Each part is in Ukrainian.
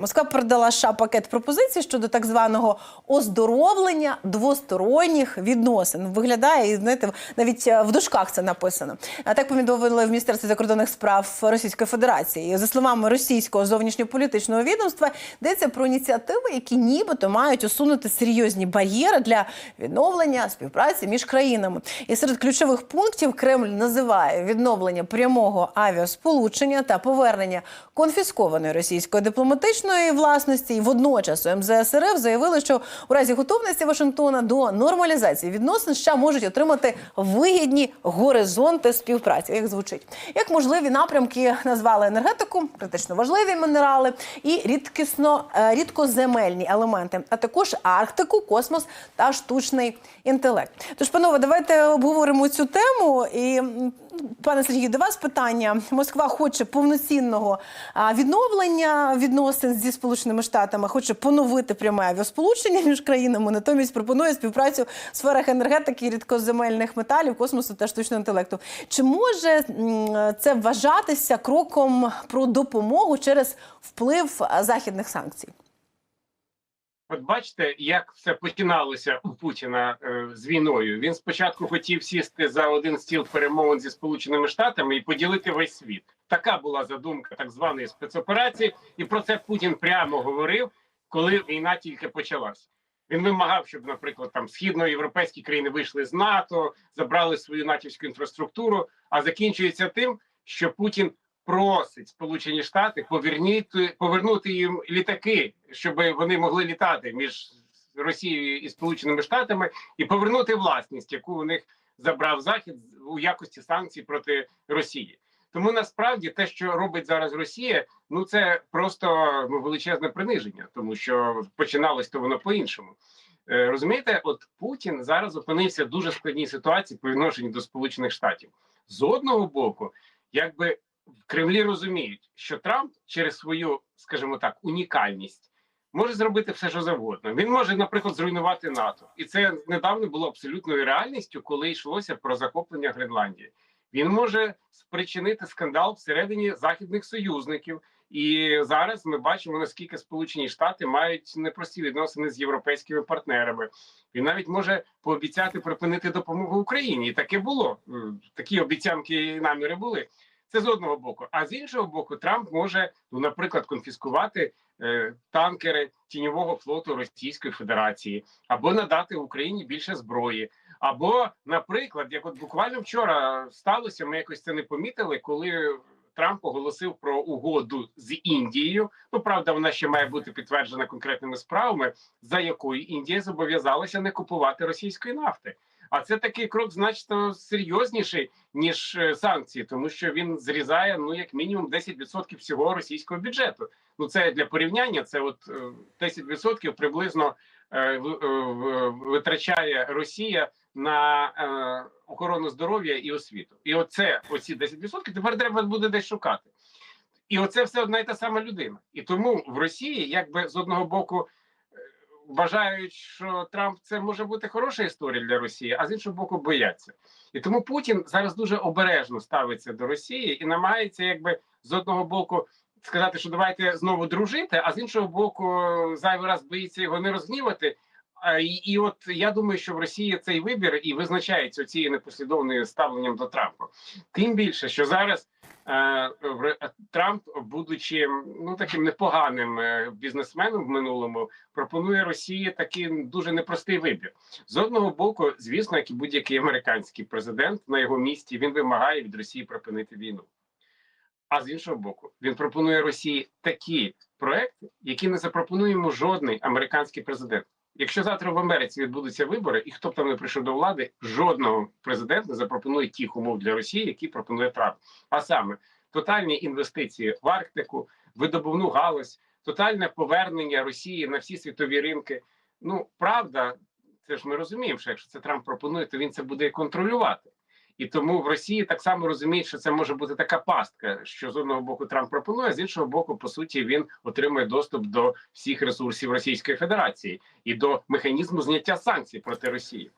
Москва передала США пакет пропозицій щодо так званого оздоровлення двосторонніх відносин. Виглядає і знаєте, навіть е, в дужках це написано. А так повідомили в міністерстві закордонних справ Російської Федерації. За словами російського зовнішньополітичного відомства, йдеться про ініціативи, які нібито мають усунути серйозні бар'єри для відновлення співпраці між країнами. І серед ключових пунктів Кремль називає відновлення прямого авіасполучення та повернення конфіскованої російської дипломатичної власності. І водночас у МЗС РФ заявили, що у разі готовності Вашингтона до нормалізації відносин США можуть отримати вигідні горизонти співпраці. Як звучить, як можливі напрямки назвали енергетику, критично важливі мінерали і рідкісно е, рідкоземельні елементи, а також Арктику, космос та штучний інтелект. Тож, панове, давайте обговоримо цю тему. І пане Сергію, до вас питання. Москва хоче повноцінного відновлення відносин зі сполученими штатами, хоче поновити пряме авіасполучення між країнами. Натомість пропонує співпрацю в сферах енергетики, рідкоземельних металів, космосу та штучного інтелекту. Чи може це вважатися кроком про допомогу через вплив західних санкцій? От бачите, як все починалося у Путіна е, з війною. Він спочатку хотів сісти за один стіл перемовин зі Сполученими Штатами і поділити весь світ. Така була задумка так званої спецоперації, і про це Путін прямо говорив, коли війна тільки почалась. Він вимагав, щоб, наприклад, там східноєвропейські країни вийшли з НАТО, забрали свою натівську інфраструктуру. А закінчується тим, що Путін просить Сполучені Штати повернути повернути їм літаки, щоб вони могли літати між Росією і Сполученими Штатами, і повернути власність, яку у них забрав Захід у якості санкцій проти Росії. Тому насправді те, що робить зараз Росія, ну це просто ну, величезне приниження, тому що починалось то воно по-іншому. Е, розумієте, от Путін зараз опинився в дуже складній ситуації по відношенню до Сполучених Штатів. З одного боку, якби в Кремлі розуміють, що Трамп через свою, скажімо так, унікальність може зробити все, що завгодно. Він може, наприклад, зруйнувати НАТО, і це недавно було абсолютною реальністю, коли йшлося про захоплення Гренландії. Він може спричинити скандал всередині західних союзників. І зараз ми бачимо наскільки Сполучені Штати мають непрості відносини з європейськими партнерами. Він навіть може пообіцяти припинити допомогу Україні. І таке було. Такі обіцянки і наміри були. Це з одного боку. А з іншого боку, Трамп може, ну, наприклад, конфіскувати е, танкери тіньового флоту Російської Федерації або надати Україні більше зброї. Або, наприклад, як от буквально вчора сталося, ми якось це не помітили, коли Трамп оголосив про угоду з Індією. Ну правда, вона ще має бути підтверджена конкретними справами, за якою Індія зобов'язалася не купувати російської нафти. А це такий крок значно серйозніший ніж е, санкції, тому що він зрізає ну як мінімум 10% всього російського бюджету. Ну це для порівняння. Це от е, 10% приблизно е, в- е, витрачає Росія на охорону здоров'я і освіту. І оце оці 10% тепер треба буде десь шукати. І оце все одна і та сама людина. І тому в Росії, якби з одного боку, вважають, що Трамп це може бути хороша історія для Росії, а з іншого боку, бояться. І тому Путін зараз дуже обережно ставиться до Росії і намагається, якби з одного боку. Сказати, що давайте знову дружити, а з іншого боку, зайвий раз боїться його не розгнівати. І, і от я думаю, що в Росії цей вибір і визначається цією непослідовною ставленням до Трампа. Тим більше, що зараз е, Трамп, будучи ну таким непоганим е, бізнесменом в минулому, пропонує Росії такий дуже непростий вибір. З одного боку, звісно, як і будь-який американський президент на його місці, він вимагає від Росії припинити війну. А з іншого боку, він пропонує Росії такі проекти, які не запропонує йому жодний американський президент. Якщо завтра в Америці відбудуться вибори, і хто б там не прийшов до влади, жодного президента не запропонує тих умов для Росії, які пропонує Трамп. А саме тотальні інвестиції в Арктику, видобувну галузь, тотальне повернення Росії на всі світові ринки. Ну правда, це ж ми розуміємо, що якщо це Трамп пропонує, то він це буде контролювати. І тому в Росії так само розуміють, що це може бути така пастка, що з одного боку Трамп пропонує, а з іншого боку, по суті, він отримує доступ до всіх ресурсів Російської Федерації і до механізму зняття санкцій проти Росії.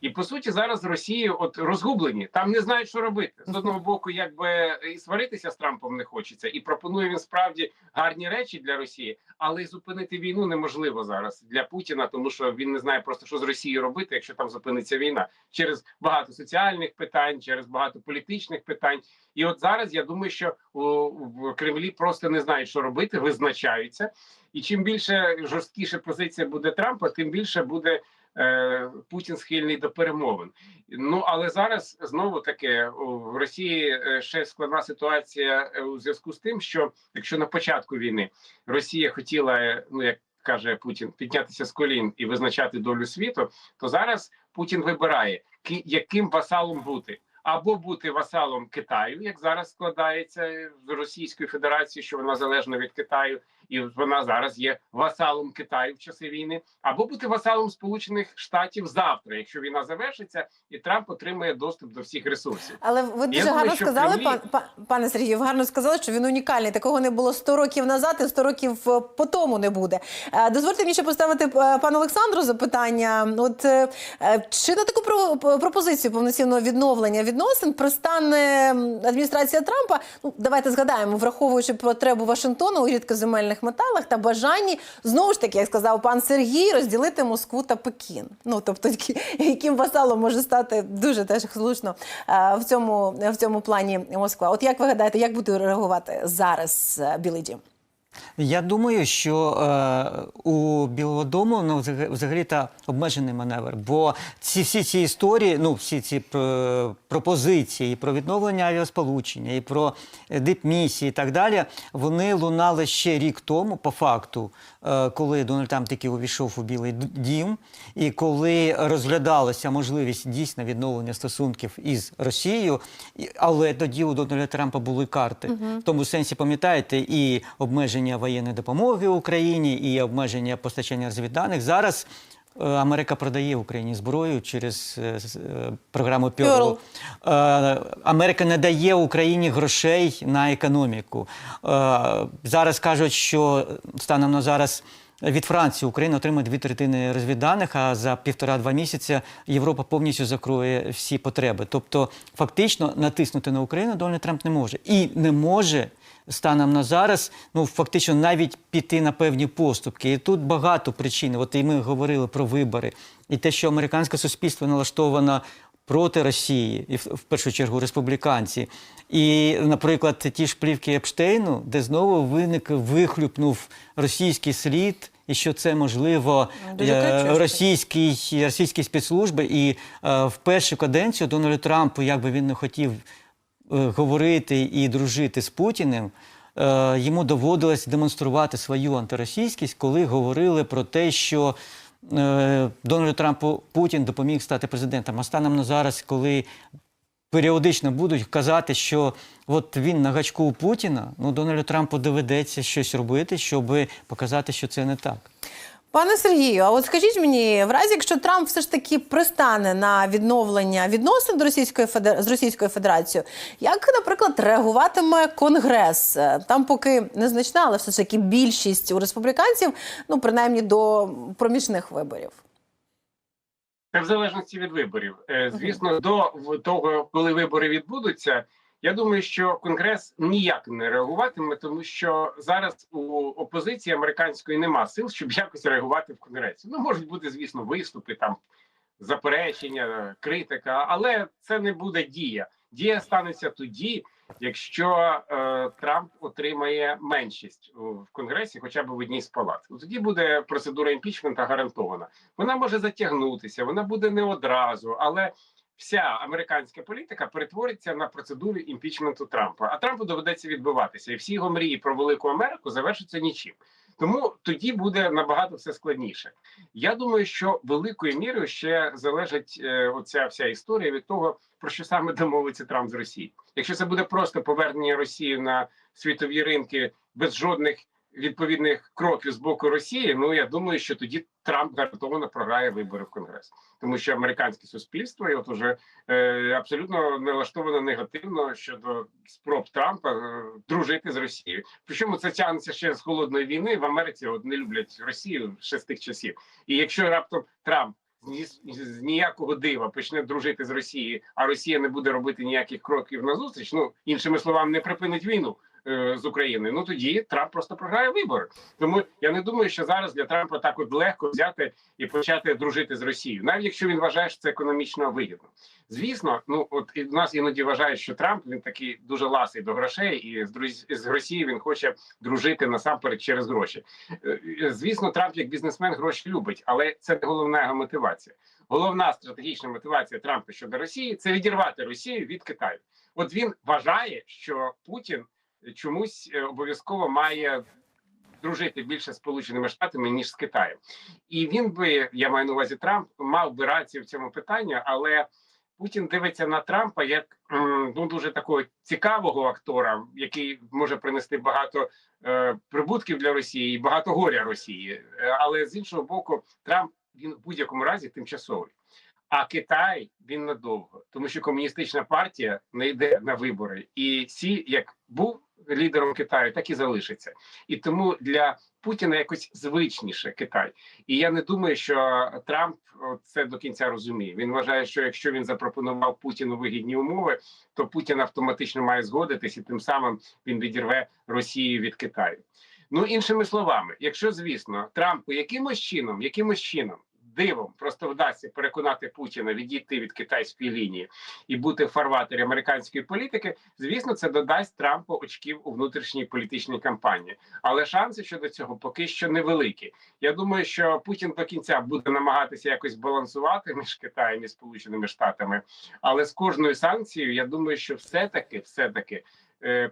І по суті, зараз Росії от розгублені, там не знають, що робити. З одного боку, якби і сваритися з Трампом не хочеться, і пропонує він справді гарні речі для Росії, але й зупинити війну неможливо зараз для Путіна, тому що він не знає просто, що з Росією робити, якщо там зупиниться війна, через багато соціальних питань, через багато політичних питань. І от зараз я думаю, що в Кремлі просто не знають, що робити, визначаються. І чим більше жорсткіша позиція буде Трампа, тим більше буде Путін схильний до перемовин. Ну але зараз знову таки в Росії е, ще складна ситуація е, у зв'язку з тим, що якщо на початку війни Росія хотіла, е, ну як каже Путін, піднятися з колін і визначати долю світу, то зараз Путін вибирає, ки- яким васалом бути. Або бути васалом Китаю, як зараз складається з Російської Федерації, що вона залежна від Китаю, і вона зараз є васалом Китаю в часи війни, або бути васалом Сполучених Штатів завтра, якщо війна завершиться, і Трамп отримає доступ до всіх ресурсів. Але ви дуже думаю, гарно в сказали, Кремлі- пан, пан, пане Сергію, гарно сказали, що він унікальний. Такого не було 100 років назад і 100 років е, по тому не буде. Е, Дозвольте мені ще поставити е, пану Олександру запитання. От чи на таку пропозицію повноцінного відновлення відносин пристане адміністрація Трампа? Ну давайте згадаємо, враховуючи потребу Вашингтону у рідкоземельних металах та бажанні знову ж таки, як сказав пан Сергій, розділити Москву та Пекін. Ну тобто, яким васалом може стати дуже теж слушно е, в цьому в цьому плані Москва. От як ви гадаєте, як буде реагувати зараз е, Білий Дім? Я думаю, що е, у Білого Дому ну, взагалі та обмежений маневр. Бо ці всі ці історії, ну всі ці е, пропозиції і про відновлення авіасполучення, і про дипмісії, і так далі, вони лунали ще рік тому, по факту, е, коли Дональд Трамп таки увійшов у Білий Дім, і коли розглядалася можливість дійсно відновлення стосунків із Росією, але тоді у Дональда Трампа були карти. В тому сенсі, пам'ятаєте, і обмеження воєнної допомоги Україні, і обмеження постачання розвідданих. Зараз е, Америка продає Україні зброю через е, е, програму Pearl. Америка не дає Україні грошей на економіку. Зараз кажуть, що станом на зараз. Від Франції Україна отримає дві третини розвідданих, а за півтора-два місяці Європа повністю закроє всі потреби. Тобто, фактично натиснути на Україну Дональд Трамп не може і не може станом на зараз, ну фактично навіть піти на певні поступки. І тут багато причин. От і ми говорили про вибори, і те, що американське суспільство налаштовано проти Росії, і в, першу чергу республіканці. І, наприклад, ті ж плівки Епштейну, де знову виник вихлюпнув російський слід, і що це можливо Дуже е, російські спецслужби. І е, в першу каденцію Дональду Трампу, як би він не хотів говорити і дружити з Путіним. е, Йому доводилось демонструвати свою антиросійськість, коли говорили про те, що е, Дональду Трампу Путін допоміг стати президентом. А станом на зараз, коли періодично будуть казати, що от він на гачку у Путіна, ну Дональду Трампу доведеться щось робити, щоб показати, що це не так. Пане Сергію, а от скажіть мені, в разі, якщо Трамп все ж таки пристане на відновлення відносин до Російської Федер... з Російською Федерацією, як, наприклад, реагуватиме Конгрес? Там поки незначна, але все ж таки більшість у республіканців, ну принаймні до проміжних виборів. Це в залежності від виборів. Е, Звісно, до того, коли вибори відбудуться, я думаю, що конгрес ніяк не реагуватиме, тому що зараз у опозиції американської нема сил, щоб якось реагувати в конгресі. Ну можуть бути, звісно, виступи там. Заперечення, критика, але це не буде дія. Дія станеться тоді, якщо е, Трамп отримає меншість в конгресі, хоча б в одній з палат. Ну, Тоді буде процедура імпічмента гарантована. Вона може затягнутися, вона буде не одразу, але вся американська політика перетвориться на процедуру імпічменту Трампа. А Трампу доведеться відбиватися, і всі його мрії про велику Америку завершаться нічим. Тому тоді буде набагато все складніше. Я думаю, що великою мірою ще залежить е, оця вся історія від того, про що саме домовиться Трамп з Росією. Якщо це буде просто повернення Росії на світові ринки без жодних відповідних кроків з боку Росії, ну я думаю, що тоді Трамп гарантовано програє вибори в Конгрес, тому що американське суспільство і от уже е, абсолютно налаштовано негативно щодо спроб Трампа е, дружити з Росією. Причому це тягнеться ще з холодної війни в Америці. От не люблять Росію ще з тих часів. І якщо раптом Трамп з, ніякого дива почне дружити з Росією, а Росія не буде робити ніяких кроків назустріч, ну іншими словами, не припинить війну з Україною. Ну тоді Трамп просто програє вибори. Тому я не думаю, що зараз для Трампа так от легко взяти і почати дружити з Росією, навіть якщо він вважає, що це економічно вигідно. Звісно, ну от і в нас іноді вважають, що Трамп він такий дуже ласий до грошей, і з друз- з Росією він хоче дружити насамперед через гроші. Е, е, Звісно, Трамп як бізнесмен гроші любить, але це не головна його мотивація. Головна стратегічна мотивація Трампа щодо Росії це відірвати Росію від Китаю. От він вважає, що Путін чомусь е, обов'язково має дружити більше з Сполученими Штатами ніж з Китаєм, і він би я маю на увазі Трамп мав би рацію в цьому питанні, але Путін дивиться на Трампа як ну дуже такого цікавого актора, який може принести багато е, прибутків для Росії і багато горя Росії. Е, Але з іншого боку, Трамп він в будь-якому разі тимчасовий. А Китай він надовго, тому що комуністична партія не йде на вибори, і Сі, як був лідером Китаю, так і залишиться. І тому для Путіна якось звичніше Китай. І я не думаю, що Трамп це до кінця розуміє. Він вважає, що якщо він запропонував Путіну вигідні умови, то Путін автоматично має згодитись, і тим самим він відірве Росію від Китаю. Ну іншими словами, якщо звісно Трампу якимось чином, якимось чином. Дивом просто вдасться переконати Путіна відійти від китайської лінії і бути в фарватері американської політики. Звісно, це додасть Трампу очків у внутрішній політичній кампанії, але шанси щодо цього поки що невеликі. Я думаю, що Путін до кінця буде намагатися якось балансувати між Китаєм і Сполученими Штатами. Але з кожною санкцією, я думаю, що все таки, все таки.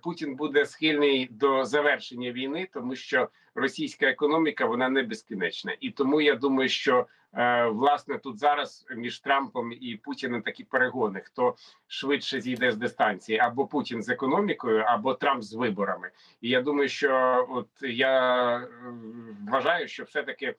Путін буде схильний до завершення війни, тому що російська економіка вона не безкінечна, і тому я думаю, що е, власне тут зараз між Трампом і Путіним такі перегони: хто швидше зійде з дистанції, або Путін з економікою, або Трамп з виборами. І я думаю, що от я е, вважаю, що все таки.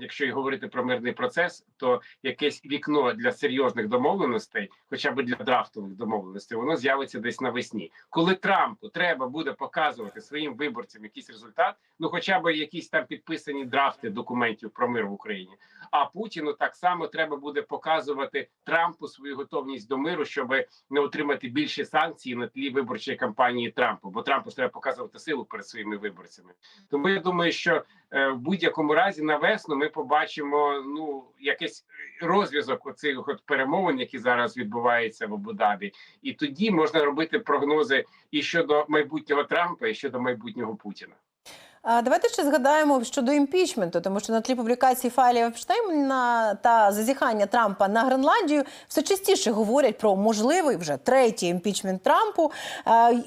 Якщо й говорити про мирний процес, то якесь вікно для серйозних домовленостей, хоча б для драфтових домовленостей, воно з'явиться десь навесні. Коли Трампу треба буде показувати своїм виборцям якийсь результат, ну хоча б якісь там підписані драфти документів про мир в Україні. А Путіну так само треба буде показувати Трампу свою готовність до миру, щоб не отримати більші санкції на тлі виборчої кампанії Трампу. Бо Трампу треба показувати силу перед своїми виборцями. Тому я думаю, що в будь-якому разі на весну ми побачимо ну якийсь розв'язок оцих от перемовин, які зараз відбуваються в Абу-Дабі. і тоді можна робити прогнози і щодо майбутнього Трампа, і щодо майбутнього Путіна. Давайте ще згадаємо щодо імпічменту, тому що на тлі публікації файлів Епштейна та зазіхання Трампа на Гренландію все частіше говорять про можливий вже третій імпічмент Трампу.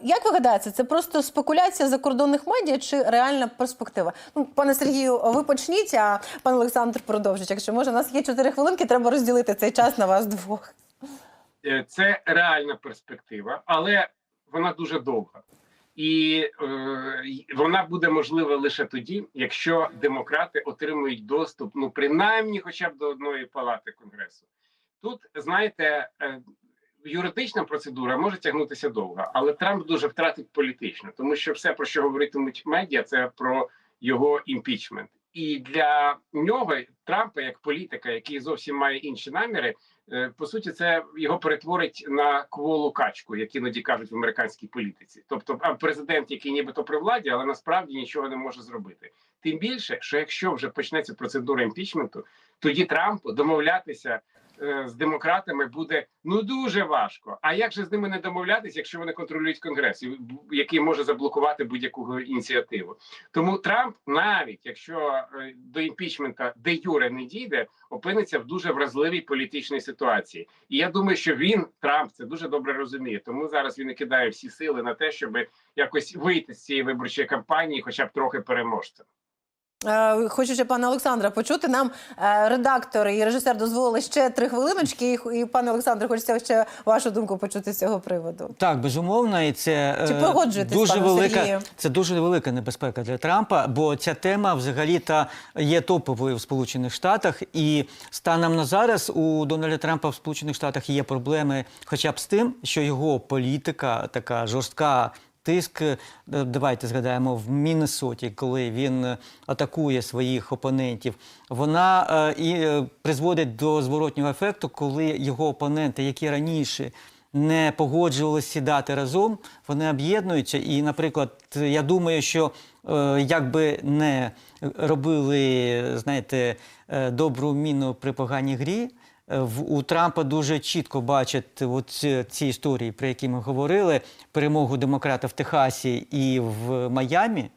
Як ви гадаєте, це просто спекуляція закордонних медіа чи реальна перспектива? Ну, пане Сергію, ви почніть, а пан Олександр продовжить. Якщо може, у нас є чотири хвилинки, треба розділити цей час на вас двох. Е, це реальна перспектива, але вона дуже довга. І е, вона буде можлива лише тоді, якщо демократи отримують доступ, ну принаймні, хоча б до одної палати конгресу. Тут знаєте, е, юридична процедура може тягнутися довго, але Трамп дуже втратить політично, тому що все, про що говоритимуть медіа, це про його імпічмент. І для нього Трампа, як політика, який зовсім має інші наміри, по суті, це його перетворить на кволу качку, як іноді кажуть в американській політиці. Тобто, президент, який нібито при владі, але насправді нічого не може зробити. Тим більше, що якщо вже почнеться процедура імпічменту, тоді Трампу домовлятися е, з демократами буде ну дуже важко. А як же з ними не домовлятися, якщо вони контролюють конгрес, який може заблокувати будь-яку ініціативу? Тому Трамп, навіть якщо е, до імпічмента де юре не дійде, опиниться в дуже вразливій політичній ситуації. І я думаю, що він Трамп це дуже добре розуміє. Тому зараз він і кидає всі сили на те, щоб якось вийти з цієї виборчої кампанії, хоча б трохи переможцем. Е, Хочу ще пана Олександра почути. Нам е, редактор і режисер дозволили ще три хвилиночки. І, пане Олександре, хочеться ще вашу думку почути з цього приводу. Так, безумовно, і це Чи е, погоджуєтесь, дуже пане велика, Сергію? це дуже велика небезпека для Трампа, бо ця тема взагалі та є топовою в Сполучених Штатах. І станом на зараз у Дональда Трампа в Сполучених Штатах є проблеми, хоча б з тим, що його політика така жорстка. Тиск. е, Давайте згадаємо в Міннесоті, коли він е, атакує своїх опонентів. Вона е, і призводить до зворотнього ефекту, коли його опоненти, які раніше не погоджувалися сідати разом, вони об'єднуються. І, наприклад, я думаю, що якби не робили, знаєте, добру міну при поганій грі. Е, У Трампа дуже чітко бачать от ці, ці історії, про які ми говорили: перемогу демократа в Техасі і в Майамі.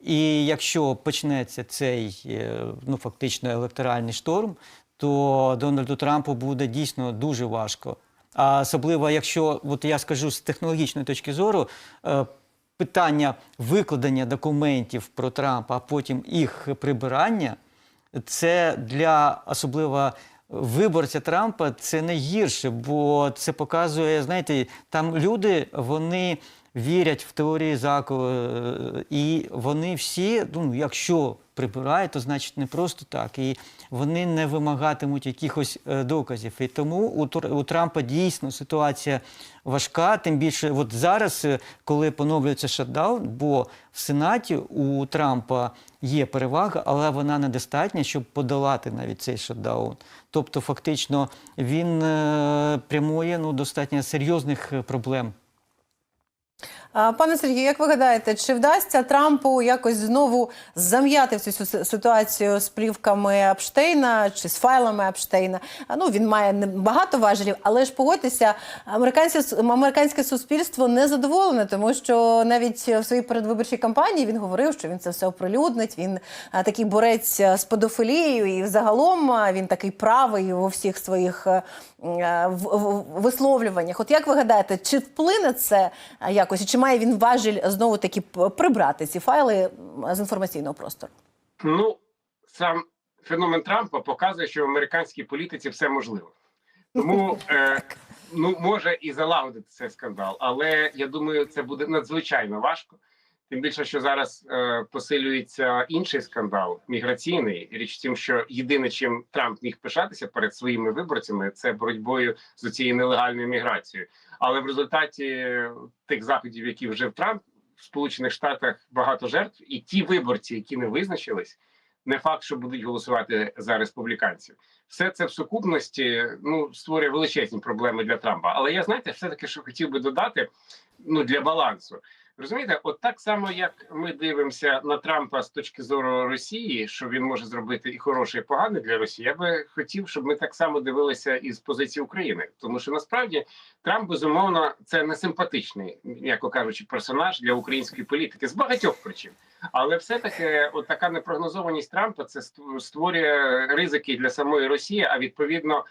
І якщо почнеться цей е, ну фактично електоральний шторм, то Дональду Трампу буде дійсно дуже важко. А особливо, якщо от я скажу з технологічної точки зору, е, питання викладення документів про Трампа, а потім їх прибирання, це для особливо виборця Трампа це найгірше, бо це показує, знаєте, там люди вони вірять в теорії заку, е, і вони всі, ну, якщо прибирають, то значить не просто так. І вони не вимагатимуть якихось е, доказів. І тому у, у Трампа дійсно ситуація важка. Тим більше, от зараз, е, коли поновлюється шатдаун, бо в Сенаті у Трампа є перевага, але вона недостатня, щоб подолати навіть цей шатдаун. Тобто, фактично, він е, прямує ну, достатньо серйозних е, проблем. Пане Сергію, як ви гадаєте, чи вдасться Трампу якось знову зам'яти всю цю ситуацію з плівками Епштейна чи з файлами Епштейна? А, Ну він має багато важелів, але ж погодьтеся, американське американське суспільство не задоволене, тому що навіть в своїй передвиборчій кампанії він говорив, що він це все оприлюднить. Він такий борець з педофілією, і взагалом він такий правий у всіх своїх е, е, в- в- висловлюваннях. От як ви гадаєте, чи вплине це е, якось, чи має він важіль знову таки прибрати ці файли з інформаційного простору? Ну сам феномен Трампа показує, що в американській політиці все можливо. Тому е, ну може і залагодити цей скандал, але я думаю, це буде надзвичайно важко. Тим більше, що зараз е, посилюється інший скандал міграційний. Річ в тім, що єдине, чим Трамп міг пишатися перед своїми виборцями, це боротьбою з цією нелегальною міграцією. Але в результаті тих заходів, які вжив Трамп в Сполучених Штатах, багато жертв, і ті виборці, які не визначились, не факт, що будуть голосувати за республіканців. Все це в сукупності ну створює величезні проблеми для Трампа. Але я знаєте, все таки, що хотів би додати ну для балансу. Розумієте, от так само, як ми дивимося на Трампа з точки зору Росії, що він може зробити і хороше, і погане для Росії. Я би хотів, щоб ми так само дивилися і з позиції України, тому що насправді Трамп безумовно це не симпатичний, м'яко кажучи, персонаж для української політики з багатьох причин. Але все-таки от така непрогнозованість Трампа це ст- створює ризики для самої Росії, а відповідно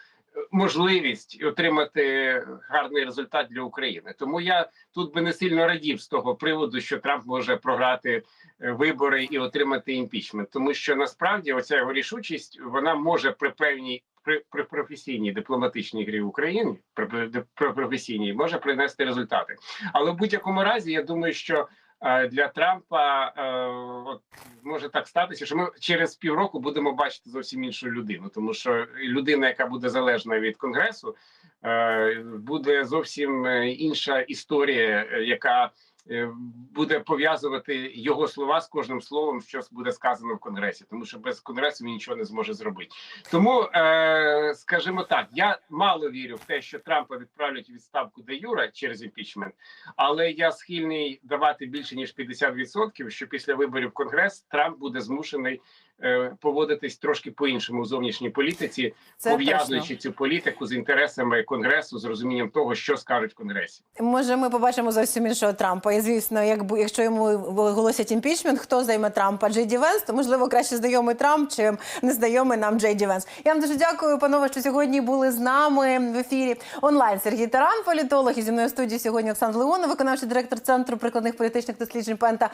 можливість отримати гарний результат для України. Тому я тут би не сильно радів з того приводу, що Трамп може програти е, вибори і отримати імпічмент, тому що насправді оця його рішучість вона може при певній. При, професійній дипломатичній грі в Україні при, професійній може принести результати, але в будь-якому разі я думаю, що для Трампа е, от може так статися, що ми через півроку будемо бачити зовсім іншу людину, тому що людина, яка буде залежна від конгресу, е, буде зовсім е, інша історія, е, яка е, буде пов'язувати його слова з кожним словом, що буде сказано в конгресі, тому що без конгресу він нічого не зможе зробити. Тому е, скажімо так, я мало вірю в те, що Трампа відправлять відставку де Юра через імпічмент, але я схильний давати більше ніж 50%, що після виборів конгрес Трамп буде змушений е, поводитись трошки по-іншому в зовнішній політиці, Це пов'язуючи точно. цю політику з інтересами конгресу, з розумінням того, що скажуть в конгресі. Може, ми побачимо зовсім іншого Трампа. І звісно, якби якщо йому оголосять імпічмент, хто займе Трампа? Джей Ді Венс, то можливо краще знайомий Трамп, чим незнайомий нам Джей Ді Венс. Я вам дуже дякую, панове, що сьогодні були з нами в ефірі онлайн. Сергій Таран, політолог, і зі мною в студії сьогодні Оксан Леонов, виконавчий директор центру прикладних політичних досліджень Пента